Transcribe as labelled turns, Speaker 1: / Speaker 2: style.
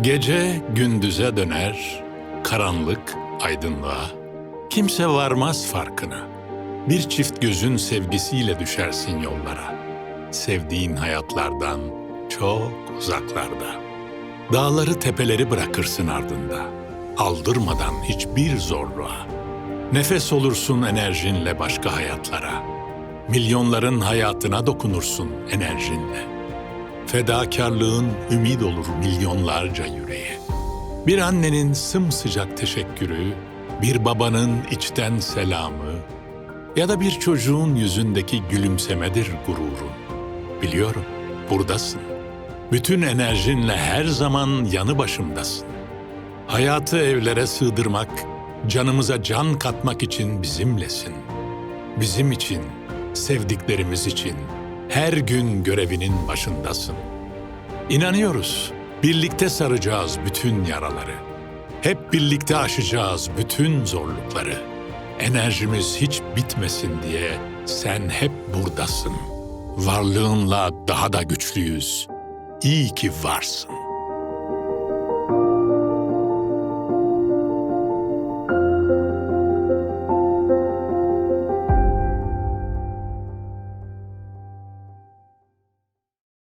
Speaker 1: Gece gündüze döner, karanlık aydınlığa. Kimse varmaz farkına. Bir çift gözün sevgisiyle düşersin yollara. Sevdiğin hayatlardan çok uzaklarda. Dağları tepeleri bırakırsın ardında. Aldırmadan hiçbir zorluğa. Nefes olursun enerjinle başka hayatlara. Milyonların hayatına dokunursun enerjinle. Fedakarlığın ümit olur milyonlarca yüreğe. Bir annenin sımsıcak teşekkürü, bir babanın içten selamı ya da bir çocuğun yüzündeki gülümsemedir gururun. Biliyorum, buradasın. Bütün enerjinle her zaman yanı başımdasın. Hayatı evlere sığdırmak, canımıza can katmak için bizimlesin. Bizim için, sevdiklerimiz için her gün görevinin başındasın. İnanıyoruz, birlikte saracağız bütün yaraları. Hep birlikte aşacağız bütün zorlukları. Enerjimiz hiç bitmesin diye sen hep buradasın. Varlığınla daha da güçlüyüz. İyi ki varsın.